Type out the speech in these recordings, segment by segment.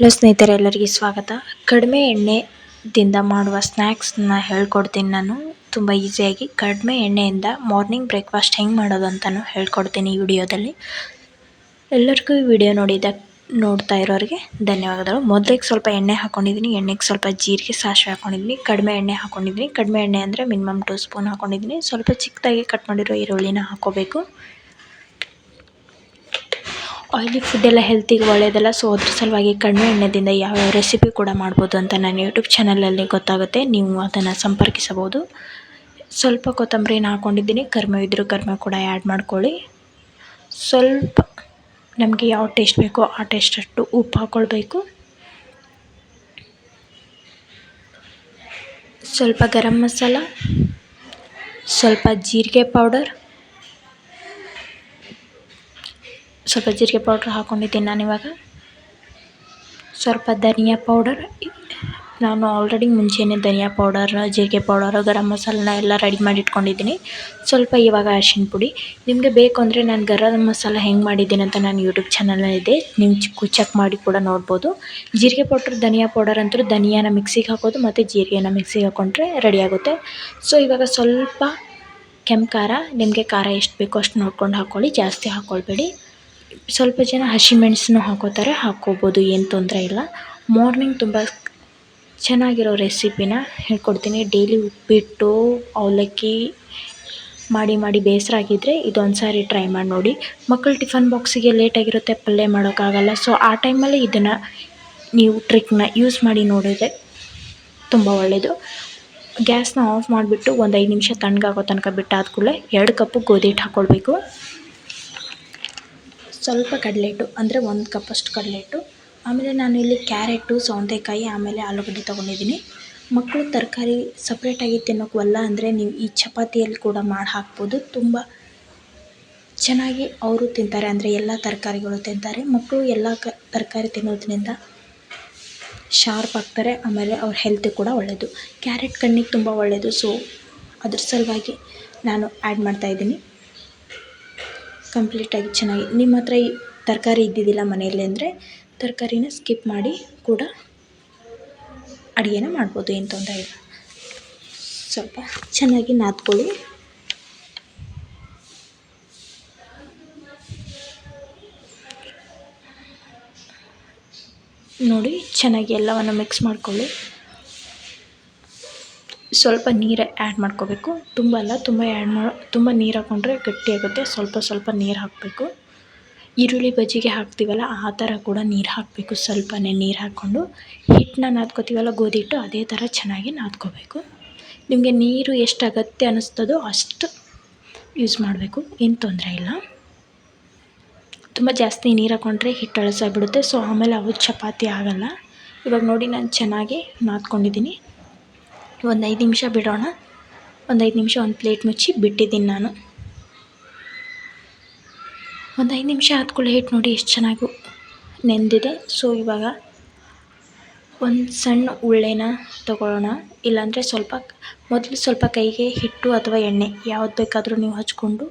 Hello ಸ್ನೇಹಿತರೆ, ಎಲ್ಲರಿಗೂ ಸ್ವಾಗತ. ಕಡಿಮೆ ಎಣ್ಣೆದಿಂದ ಮಾಡುವ ಸ್ನ್ಯಾಕ್ಸ್ನ ಹೇಳ್ಕೊಡ್ತೀನಿ ನಾನು. ತುಂಬ ಈಸಿಯಾಗಿ ಕಡಿಮೆ ಎಣ್ಣೆಯಿಂದ ಮಾರ್ನಿಂಗ್ ಬ್ರೇಕ್ಫಾಸ್ಟ್ ಹೆಂಗೆ ಮಾಡೋದು ಅಂತಲೂ ಹೇಳ್ಕೊಡ್ತೀನಿ ಈ ವಿಡಿಯೋದಲ್ಲಿ. ಎಲ್ಲರಿಗೂ ಈ ವಿಡಿಯೋ ನೋಡಿದ, ನೋಡ್ತಾ ಇರೋರಿಗೆ ಧನ್ಯವಾದಗಳು. ಮೊದಲಿಗೆ ಸ್ವಲ್ಪ ಎಣ್ಣೆ ಹಾಕ್ಕೊಂಡಿದ್ದೀನಿ ಎಣ್ಣೆಗೆ ಸ್ವಲ್ಪ ಜೀರಿಗೆ ಸಾಸಿವೆ ಹಾಕ್ಕೊಂಡಿದ್ದೀನಿ ಕಡಿಮೆ ಎಣ್ಣೆ ಹಾಕ್ಕೊಂಡಿದ್ದೀನಿ ಕಡಿಮೆ ಎಣ್ಣೆ ಅಂದರೆ ಮಿನಿಮಮ್ ಟೂ ಸ್ಪೂನ್ ಹಾಕ್ಕೊಂಡಿದ್ದೀನಿ ಸ್ವಲ್ಪ ಚಿಕ್ಕದಾಗಿ ಕಟ್ ಮಾಡಿರೋ ಈರುಳ್ಳಿನ ಹಾಕ್ಕೋಬೇಕು ಆಯಿಲಿ ಫುಡ್ ಎಲ್ಲ ಹೆಲ್ತಿಗೆ ಒಳ್ಳೆಯದಲ್ಲ ಸೊ ಅದ್ರ ಸಲುವಾಗಿ ಕಡಿಮೆ ಎಣ್ಣೆದಿಂದ ಯಾವ್ಯಾವ ರೆಸಿಪಿ ಕೂಡ ಮಾಡ್ಬೋದು ಅಂತ ನನ್ನ ಯೂಟ್ಯೂಬ್ ಚಾನಲಲ್ಲಿ ಗೊತ್ತಾಗುತ್ತೆ. ನೀವು ಅದನ್ನು ಸಂಪರ್ಕಿಸಬಹುದು. ಸ್ವಲ್ಪ ಕೊತ್ತಂಬರಿನ ಹಾಕ್ಕೊಂಡಿದ್ದೀನಿ ಕರ್ಮೆ ಇದ್ದರೂ ಕರ್ಮೆ ಕೂಡ ಆ್ಯಡ್ ಮಾಡ್ಕೊಳ್ಳಿ. ಸ್ವಲ್ಪ ನಮಗೆ ಯಾವ ಟೇಸ್ಟ್ ಬೇಕೋ ಆ ಟೇಸ್ಟಷ್ಟು ಉಪ್ಪು ಹಾಕ್ಕೊಳ್ಬೇಕು ಸ್ವಲ್ಪ ಗರಂ ಮಸಾಲ, ಸ್ವಲ್ಪ ಜೀರಿಗೆ ಪೌಡರ್ ಸ್ವಲ್ಪ ಜೀರಿಗೆ ಪೌಡ್ರ್ ಹಾಕ್ಕೊಂಡಿದ್ದೀನಿ ಇವಾಗ. ಸ್ವಲ್ಪ ಧನಿಯಾ ಪೌಡರ್ ನಾನು ಆಲ್ರೆಡಿ ಮುಂಚೆಯೇ ಧನಿಯಾ ಪೌಡರ್ ಜೀರಿಗೆ ಪೌಡರ್ ಗರಂ ಮಸಾಲನ ಎಲ್ಲ ರೆಡಿ ಮಾಡಿ ಇಟ್ಕೊಂಡಿದ್ದೀನಿ. ಸ್ವಲ್ಪ ಇವಾಗ ಅರಿಶಿನ ಪುಡಿ. ನಿಮಗೆ ಬೇಕು ಅಂದರೆ ನಾನು ಗರಂ ಮಸಾಲ ಹೆಂಗೆ ಮಾಡಿದ್ದೀನಿ ಅಂತ ನಾನು ಯೂಟ್ಯೂಬ್ ಚಾನಲಲ್ಲಿದೆ ನೀವು ಚಿಕ್ಕ ಚೆಕ್ ಮಾಡಿ ಕೂಡ ನೋಡ್ಬೋದು. ಜೀರಿಗೆ ಪೌಡ್ರ್ ಧನಿಯಾ ಪೌಡರ್ ಅಂತೂ ಧನಿಯಾನ ಮಿಕ್ಸಿಗೆ ಹಾಕೋದು ಮತ್ತು ಜೀರಿಗೆನ ಮಿಕ್ಸಿಗೆ ಹಾಕ್ಕೊಂಡ್ರೆ ರೆಡಿ ಆಗುತ್ತೆ. ಸೊ ಇವಾಗ ಸ್ವಲ್ಪ ಕೆಂಪು ಖಾರ. ನಿಮಗೆ ಖಾರ ಎಷ್ಟು ಬೇಕೋ ಅಷ್ಟು ನೋಡ್ಕೊಂಡು ಹಾಕ್ಕೊಳ್ಳಿ ಜಾಸ್ತಿ ಹಾಕ್ಕೊಳ್ಬೇಡಿ ಸ್ವಲ್ಪ ಜನ ಹಸಿಮೆಣ್ಸನ್ನು ಹಾಕೋತಾರೆ, ಹಾಕ್ಕೋಬೋದು, ಏನು ತೊಂದರೆ ಇಲ್ಲ. ಮಾರ್ನಿಂಗ್ ತುಂಬ ಚೆನ್ನಾಗಿರೋ ರೆಸಿಪಿನ ಹೇಳ್ಕೊಡ್ತೀನಿ. ಡೈಲಿ ಉಪ್ಪಿಟ್ಟು, ಅವಲಕ್ಕಿ ಮಾಡಿ ಮಾಡಿ ಬೇಸರ ಆಗಿದ್ದರೆ ಇದೊಂದು ಸಾರಿ ಟ್ರೈ ಮಾಡಿ ನೋಡಿ. ಮಕ್ಕಳು ಟಿಫನ್ ಬಾಕ್ಸಿಗೆ ಲೇಟಾಗಿರುತ್ತೆ ಪಲ್ಯ ಮಾಡೋಕ್ಕಾಗಲ್ಲ. ಸೊ ಆ ಟೈಮಲ್ಲಿ ಇದನ್ನು ನೀವು ಟ್ರಿಕ್ನ ಯೂಸ್ ಮಾಡಿ ನೋಡಿದರೆ ತುಂಬ ಒಳ್ಳೆಯದು ಗ್ಯಾಸ್ನ ಆಫ್ ಮಾಡಿಬಿಟ್ಟು ಒಂದು ಐದು ನಿಮಿಷ ತಣ್ಣಗಾಗೋ ತನಕ ಬಿಟ್ಟಾದ ಕೂಡಲೇ ಎರಡು ಕಪ್ಪು ಗೋಧಿ ಹಿಟ್ಟು ಹಾಕ್ಕೊಳ್ಬೇಕು ಸ್ವಲ್ಪ ಕಡಲೆ ಹಿಟ್ಟು ಅಂದರೆ ಒಂದು ಕಪ್ಪಷ್ಟು ಕಡಲೆ ಹಿಟ್ಟು ಆಮೇಲೆ ನಾನು ಇಲ್ಲಿ ಕ್ಯಾರೆಟು, ಸೌತೆಕಾಯಿ, ಆಮೇಲೆ ಆಲೂಗಡ್ಡೆ ತೊಗೊಂಡಿದ್ದೀನಿ. ಮಕ್ಕಳು ತರಕಾರಿ ಸಪ್ರೇಟಾಗಿ ತಿನ್ನೋಕೆ ಒಲ್ಲ ಅಂದರೆ ನೀವು ಈ ಚಪಾತಿಯಲ್ಲಿ ಕೂಡ ಮಾಡಿ ಹಾಕ್ಬೋದು ತುಂಬ ಚೆನ್ನಾಗಿ ಅವರು ತಿಂತಾರೆ ಅಂದರೆ ಎಲ್ಲ ತರಕಾರಿಗಳು ತಿಂತಾರೆ. ಮಕ್ಕಳು ಎಲ್ಲ ಕ, ತರಕಾರಿ ತಿನ್ನೋದ್ರಿಂದ ಶಾರ್ಪ್ ಆಗ್ತಾರೆ, ಆಮೇಲೆ ಅವ್ರ ಹೆಲ್ತ್ ಕೂಡ ಒಳ್ಳೆಯದು ಕ್ಯಾರೆಟ್ ಕಣ್ಣಿಗೆ ತುಂಬ ಒಳ್ಳೆಯದು ಸೊ ಅದ್ರ ಸಲುವಾಗಿ ನಾನು ಆ್ಯಡ್ ಮಾಡ್ತಾಯಿದ್ದೀನಿ ಕಂಪ್ಲೀಟಾಗಿ ಚೆನ್ನಾಗಿ ನಿಮ್ಮ ಹತ್ರ ಈ ತರಕಾರಿ ಇದ್ದಿದ್ದಿಲ್ಲ ಮನೆಯಲ್ಲಿ ಅಂದರೆ ತರಕಾರಿನ ಸ್ಕಿಪ್ ಮಾಡಿ ಕೂಡ ಅಡುಗೆನ ಮಾಡ್ಬೋದು, ಏನು ತೊಂದರೆ ಇಲ್ಲ. ಸ್ವಲ್ಪ ಚೆನ್ನಾಗಿ ನಾದ್ಕೊಳ್ಳಿ. ನೋಡಿ, ಚೆನ್ನಾಗಿ ಎಲ್ಲವನ್ನು ಮಿಕ್ಸ್ ಮಾಡ್ಕೊಳ್ಳಿ. ಸ್ವಲ್ಪ ನೀರು ಆ್ಯಡ್ ಮಾಡ್ಕೋಬೇಕು. ತುಂಬ ಅಲ್ಲ, ತುಂಬ ಆ್ಯಡ್ ಮಾಡೋ, ತುಂಬ ನೀರು ಹಾಕ್ಕೊಂಡ್ರೆ ಗಟ್ಟಿಯಾಗುತ್ತೆ ಸ್ವಲ್ಪ ಸ್ವಲ್ಪ ನೀರು ಹಾಕಬೇಕು. ಈರುಳ್ಳಿ ಬಜ್ಜಿಗೆ ಹಾಕ್ತೀವಲ್ಲ, ಆ ಥರ ಕೂಡ ನೀರು ಹಾಕಬೇಕು. ಸ್ವಲ್ಪನೇ ನೀರು ಹಾಕ್ಕೊಂಡು ಹಿಟ್ಟನ್ನ ನಾದ್ಕೋತೀವಲ್ಲ, ಗೋಧಿ ಹಿಟ್ಟು, ಅದೇ ಥರ ಚೆನ್ನಾಗಿ ನಾದ್ಕೋಬೇಕು. ನಿಮಗೆ ನೀರು ಎಷ್ಟು ಅಗತ್ಯ ಅನ್ನಿಸ್ತದೋ ಅಷ್ಟು ಯೂಸ್ ಮಾಡಬೇಕು. ಏನು ತೊಂದರೆ ಇಲ್ಲ. ತುಂಬ ಜಾಸ್ತಿ ನೀರು ಹಾಕ್ಕೊಂಡ್ರೆ ಹಿಟ್ಟು ಅಳಸಾಗ್ಬಿಡುತ್ತೆ. ಸೊ ಆಮೇಲೆ ಅವು ಚಪಾತಿ ಆಗೋಲ್ಲ. ಇವಾಗ ನೋಡಿ ನಾನು ಚೆನ್ನಾಗಿ ನಾದ್ಕೊಂಡಿದ್ದೀನಿ. ಒಂದು ಐದು ನಿಮಿಷ ಬಿಡೋಣ. ಒಂದು ಐದು ನಿಮಿಷ ಒಂದು ಪ್ಲೇಟ್ ಮುಚ್ಚಿ ಬಿಟ್ಟಿದ್ದೀನಿ ನಾನು. ಒಂದು ಐದು ನಿಮಿಷ ಆದ್ಕೂಡಲೇ ಹಿಟ್ಟು ನೋಡಿ ಎಷ್ಟು ಚೆನ್ನಾಗಿ ನೆಂದಿದೆ. ಸೊ ಇವಾಗ ಒಂದು ಸಣ್ಣ ಉಳ್ಳೆನ ತಗೊಳ್ಳೋಣ. ಇಲ್ಲಾಂದರೆ ಸ್ವಲ್ಪ ಮೊದಲು ಸ್ವಲ್ಪ ಕೈಗೆ ಹಿಟ್ಟು ಅಥವಾ ಎಣ್ಣೆ ಯಾವ್ದು ಬೇಕಾದರೂ ನೀವು ಹಚ್ಕೊಂಡು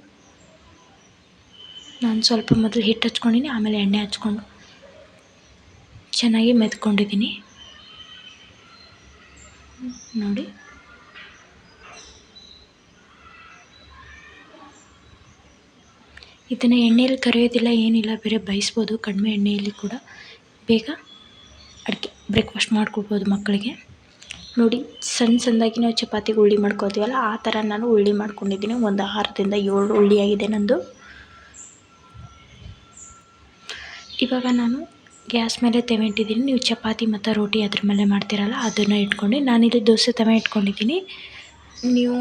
ನಾನು ಸ್ವಲ್ಪ ಮೊದಲು ಹಿಟ್ಟು ಹಚ್ಕೊಂಡಿನಿ, ಆಮೇಲೆ ಎಣ್ಣೆ ಹಚ್ಕೊಂಡು ಚೆನ್ನಾಗಿ ಮೆದ್ಕೊಂಡಿದ್ದೀನಿ ನೋಡಿ. ಇದನ್ನು ಎಣ್ಣೆಯಲ್ಲಿ ಕರೆಯೋದಿಲ್ಲ, ಏನಿಲ್ಲ, ಬೇರೆ ಬೇಯಿಸ್ಬೋದು, ಕಡಿಮೆ ಎಣ್ಣೆಯಲ್ಲಿ ಕೂಡ. ಬೇಗ ಅಡುಗೆ ಬ್ರೇಕ್ಫಾಸ್ಟ್ ಮಾಡಿಕೊಡ್ಬೋದು ಮಕ್ಕಳಿಗೆ. ನೋಡಿ, ಸಣ್ಣ ಸಣ್ಣದಾಗಿ ನಾವು ಚಪಾತಿಗೆ ಉಳ್ಳಿ ಮಾಡ್ಕೋತೀವಲ್ಲ ಆ ಥರ ನಾನು ಉಳ್ಳಿ ಮಾಡ್ಕೊಂಡಿದ್ದೀನಿ. ಒಂದು ಆರರಿಂದ ಏಳು ಉಳ್ಳಿ ಆಗಿದೆ ನಂದು. ಇವಾಗ ನಾನು ಗ್ಯಾಸ್ ಮೇಲೆ ತವೆ ಇಟ್ಟಿದ್ದೀನಿ. ನೀವು ಚಪಾತಿ ಮತ್ತು ರೋಟಿ ಅದ್ರ ಮೇಲೆ ಮಾಡ್ತೀರಲ್ಲ, ಅದನ್ನು ಇಟ್ಕೊಂಡು ನಾನಿಲ್ಲಿ ದೋಸೆ ತವೆ ಇಟ್ಕೊಂಡಿದ್ದೀನಿ. ನೀವು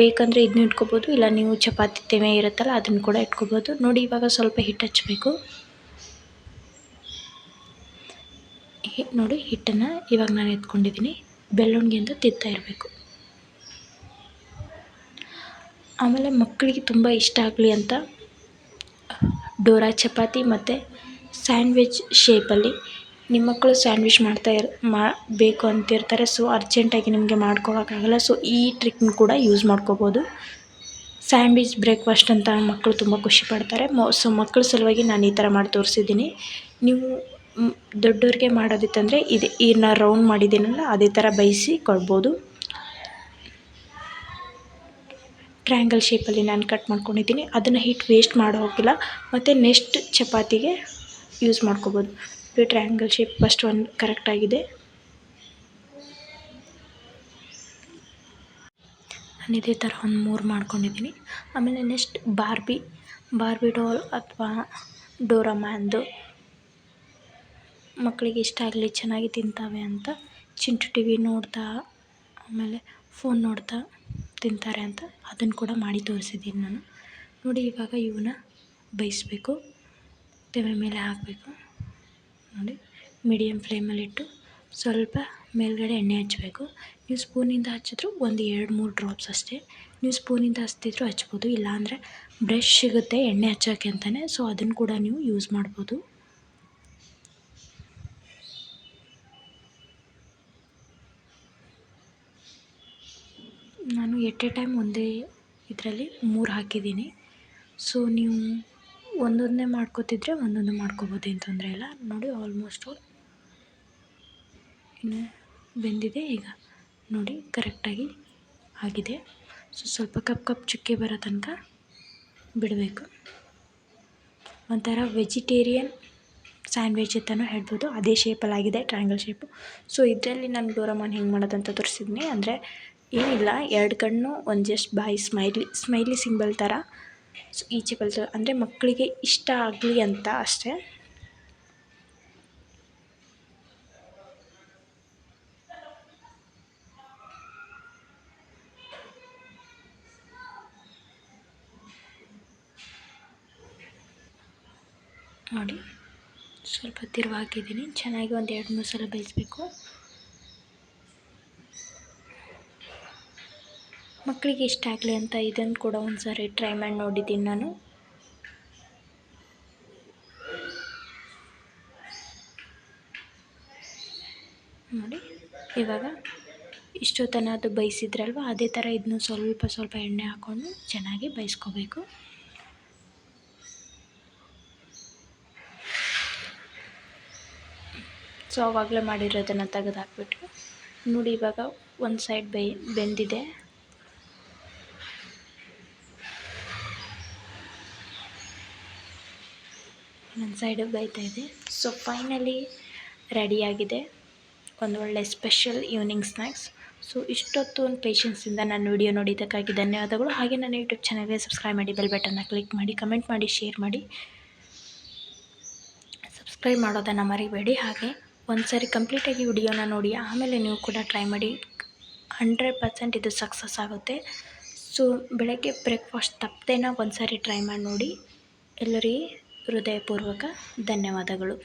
ಬೇಕಂದರೆ ಇದನ್ನೂ ಇಟ್ಕೋಬೋದು, ಇಲ್ಲ ನೀವು ಚಪಾತಿ ತವೆ ಇರುತ್ತಲ್ಲ, ಅದನ್ನು ಕೂಡ ಇಟ್ಕೋಬೋದು. ನೋಡಿ, ಇವಾಗ ಸ್ವಲ್ಪ ಹಿಟ್ಟು ಹಚ್ಚಬೇಕು. ನೋಡಿ, ಹಿಟ್ಟನ್ನು ಇವಾಗ ನಾನು ಎತ್ಕೊಂಡಿದ್ದೀನಿ. ಬೆಳ್ಳುಣ್ಗೆ ಅಂತ ತಿಂತಾ ಇರಬೇಕು. ಆಮೇಲೆ ಮಕ್ಕಳಿಗೆ ತುಂಬ ಇಷ್ಟ ಆಗಲಿ ಅಂತ ಡೋರಾ ಚಪಾತಿ ಮತ್ತು ಸ್ಯಾಂಡ್ವಿಚ್ ಶೇಪಲ್ಲಿ ನಿಮ್ಮ ಮಕ್ಕಳು ಸ್ಯಾಂಡ್ವಿಚ್ ಮಾಡ್ತಾ ಇರ್, ಮಾ, ಬೇಕು ಅಂತಿರ್ತಾರೆ. ಸೊ, ಅರ್ಜೆಂಟಾಗಿ ನಿಮಗೆ ಮಾಡ್ಕೊಳಕ್ಕಾಗಲ್ಲ. ಸೊ, ಈ ಟ್ರಿಕ್ನ ಕೂಡ ಯೂಸ್ ಮಾಡ್ಕೋಬೋದು. ಸ್ಯಾಂಡ್ವಿಚ್ ಬ್ರೇಕ್ಫಾಸ್ಟ್ ಅಂತ ಮಕ್ಕಳು ತುಂಬ ಖುಷಿ ಪಡ್ತಾರೆ. ಮೊ, ಸೊ, ಮಕ್ಕಳ ಸಲುವಾಗಿ ನಾನು ಈ ಥರ ಮಾಡಿ ತೋರಿಸಿದ್ದೀನಿ. ನೀವು ದೊಡ್ಡವ್ರಿಗೆ ಮಾಡೋದಿತ್ತಂದರೆ ಇದೆ ಇದನ್ನ ರೌಂಡ್ ಮಾಡಿದ್ದೀನಲ್ಲ, ಅದೇ ಥರ ಬೇಯಿಸಿ ಕೊಡ್ಬೋದು. ಟ್ರ್ಯಾಂಗಲ್ ಶೇಪಲ್ಲಿ ನಾನು ಕಟ್ ಮಾಡ್ಕೊಂಡಿದ್ದೀನಿ. ಅದನ್ನು ಹಿಟ್ಟು ವೇಸ್ಟ್ ಮಾಡೋ ಹೋಗಿಲ್ಲ. ಮತ್ತು ನೆಕ್ಸ್ಟ್ ಚಪಾತಿಗೆ ಯೂಸ್ ಮಾಡ್ಕೋಬೋದು. ಇದು ಟ್ರಯಾಂಗಲ್ ಶೇಪ್ ಫಸ್ಟ್ ಒಂದು ಕರೆಕ್ಟಾಗಿದೆ ನಾನು ಇದೇ ಥರ ಒಂದು ಮೂರು ಮಾಡ್ಕೊಂಡಿದ್ದೀನಿ ಆಮೇಲೆ ನೆಕ್ಸ್ಟ್ ಬಾರ್ಬಿ ಬಾರ್ಬಿ ಡೋಲ್ ಅಥವಾ ಡೋರಮ್ಯಾನ್ದು ಮಕ್ಕಳಿಗೆ ಇಷ್ಟ ಆಗಲಿ ಚೆನ್ನಾಗಿ ತಿಂತಾವೆ ಅಂತ ಚಿಂಟು ಟಿ ವಿ ನೋಡ್ತಾ, ಆಮೇಲೆ ಫೋನ್ ನೋಡ್ತಾ ತಿಂತಾರೆ ಅಂತ ಅದನ್ನು ಕೂಡ ಮಾಡಿ ತೋರಿಸಿದ್ದೀನಿ ನಾನು. ನೋಡಿ ಇವಾಗ ಇವನ್ನ ಬೇಯಿಸ್ಬೇಕು ತವೆ ಮೇಲೆ ಹಾಕಬೇಕು. ನೋಡಿ ಮೀಡಿಯಮ್ ಫ್ಲೇಮಲ್ಲಿಟ್ಟು ಸ್ವಲ್ಪ ಮೇಲುಗಡೆ ಎಣ್ಣೆ ಹಚ್ಚಬೇಕು ನೀವು ಸ್ಪೂನಿಂದ ಹಚ್ಚಿದ್ರು ಒಂದು ಎರಡು ಮೂರು ಡ್ರಾಪ್ಸ್ ಅಷ್ಟೇ. ನೀವು ಸ್ಪೂನಿಂದ ಹಚ್ತಿದ್ರು ಹಚ್ಬೋದು, ಇಲ್ಲಾಂದರೆ ಬ್ರಷ್ ಸಿಗುತ್ತೆ ಎಣ್ಣೆ ಹಚ್ಚೋಕ್ಕೆ ಅಂತಲೇ ಸೊ ಅದನ್ನು ಕೂಡ ನೀವು ಯೂಸ್ ಮಾಡ್ಬೋದು. ನಾನು ಎಟ್ ಎ ಟೈಮ್ ಒಂದೇ ಇದರಲ್ಲಿ ಮೂರು ಹಾಕಿದ್ದೀನಿ. ಸೊ ನೀವು ಒಂದೊಂದೇ ಮಾಡ್ಕೋತಿದ್ರೆ ಒಂದೊಂದು ಮಾಡ್ಕೋಬೋದು ಏನು ತೊಂದರೆ ಇಲ್ಲ. ನೋಡಿ ಆಲ್ಮೋಸ್ಟ್ ಆಲ್ ಇನ್ನು ಬೆಂದಿದೆ. ಈಗ ನೋಡಿ ಕರೆಕ್ಟಾಗಿ ಆಗಿದೆ. ಸೊ ಸ್ವಲ್ಪ ಕಪ್ ಕಪ್ ಚುಕ್ಕೆ ಬರೋ ತನಕ ಬಿಡಬೇಕು. ಒಂಥರ ವೆಜಿಟೇರಿಯನ್ ಸ್ಯಾಂಡ್ವಿಚ್ ಅಂತಲೂ ಹೇಳ್ಬೋದು. ಅದೇ ಶೇಪಲ್ಲಾಗಿದೆ ಟ್ರಯಾಂಗಲ್ ಶೇಪು ಸೊ ಇದರಲ್ಲಿ ನಾನು ಡೋರಮಾನ್ ಹೆಂಗೆ ಮಾಡೋದಂತ ತೋರಿಸಿದ್ನಿ. ಅಂದರೆ ಏನಿಲ್ಲ, ಎರಡು ಕಣ್ಣು, ಒಂದು ಜಸ್ಟ್ ಬಾಯಿ ಸ್ಮೈಲಿ ಸ್ಮೈಲಿ ಸಿಂಬಲ್ ಥರ ಸೊ ಈಚೆ ಕಲಿತು ಅಂದರೆ ಮಕ್ಕಳಿಗೆ ಇಷ್ಟ ಆಗಲಿ ಅಂತ ಅಷ್ಟೇ. ನೋಡಿ, ಸ್ವಲ್ಪ ತಿರುವು ಹಾಕಿದ್ದೀನಿ ಚೆನ್ನಾಗಿ ಒಂದು ಎರಡು ಮೂರು ಸಲ ಬೇಯಿಸ್ಬೇಕು. ಮಕ್ಕಳಿಗೆ ಇಷ್ಟ ಆಗಲಿ ಅಂತ ಇದನ್ನು ಕೂಡ ಒಂದು ಸಾರಿ ಟ್ರೈ ಮಾಡಿ ನೋಡಿದ್ದೀನಿ ನಾನು. ನೋಡಿ, ಇವಾಗ ಇಷ್ಟೊತ್ತನ ಅದು ಬೇಯಿಸಿದ್ರಲ್ವ ಅದೇ ಥರ ಇದನ್ನು ಸ್ವಲ್ಪ ಸ್ವಲ್ಪ ಎಣ್ಣೆ ಹಾಕ್ಕೊಂಡು ಚೆನ್ನಾಗಿ ಬೇಯಿಸ್ಕೋಬೇಕು ಸೊ ಆವಾಗಲೇ ಮಾಡಿರೋದನ್ನು ತೆಗೆದು ಹಾಕ್ಬಿಟ್ಟು ನೋಡಿ, ಇವಾಗ ಒಂದು ಸೈಡ್ ಬೆಂದಿದೆ. ಇನ್ನೊಂದು ಸೈಡು ಬೈತಾ ಇದೆ ಸೊ ಫೈನಲಿ ರೆಡಿಯಾಗಿದೆ. ಒಂದು ಒಳ್ಳೆ ಸ್ಪೆಷಲ್ ಈವ್ನಿಂಗ್ ಸ್ನ್ಯಾಕ್ಸ್ ಸೊ ಇಷ್ಟೊತ್ತು ಒಂದು ಪೇಷನ್ಸಿಂದ ನಾನು ವಿಡಿಯೋ ನೋಡಿದ್ದಕ್ಕಾಗಿ ಧನ್ಯವಾದಗಳು. ಹಾಗೆ ನನ್ನ ಯೂಟ್ಯೂಬ್ ಚಾನಲ್ಗೆ ಸಬ್ಸ್ಕ್ರೈಬ್ ಮಾಡಿ ಬೆಲ್ ಬಟನ್ನ ಕ್ಲಿಕ್ ಮಾಡಿ ಕಮೆಂಟ್ ಮಾಡಿ ಶೇರ್ ಮಾಡಿ. ಸಬ್ಸ್ಕ್ರೈಬ್ ಮಾಡೋದನ್ನು ಮರಿಬೇಡಿ. ಹಾಗೆ ಒಂದು ಸಾರಿ ಕಂಪ್ಲೀಟಾಗಿ ವಿಡಿಯೋನ ನೋಡಿ, ಆಮೇಲೆ ನೀವು ಕೂಡ ಟ್ರೈ ಮಾಡಿ. ಹಂಡ್ರೆಡ್ ಪರ್ಸೆಂಟ್ ಇದು ಸಕ್ಸಸ್ ಆಗುತ್ತೆ. ಸೊ ಬೆಳಗ್ಗೆ ಬ್ರೇಕ್ಫಾಸ್ಟ್ ತಪ್ಪದೇನ ಒಂದು ಸಾರಿ ಟ್ರೈ ಮಾಡಿ ನೋಡಿ. ಎಲ್ಲರಿಗೆ ಹೃದಯಪೂರ್ವಕ ಧನ್ಯವಾದಗಳು.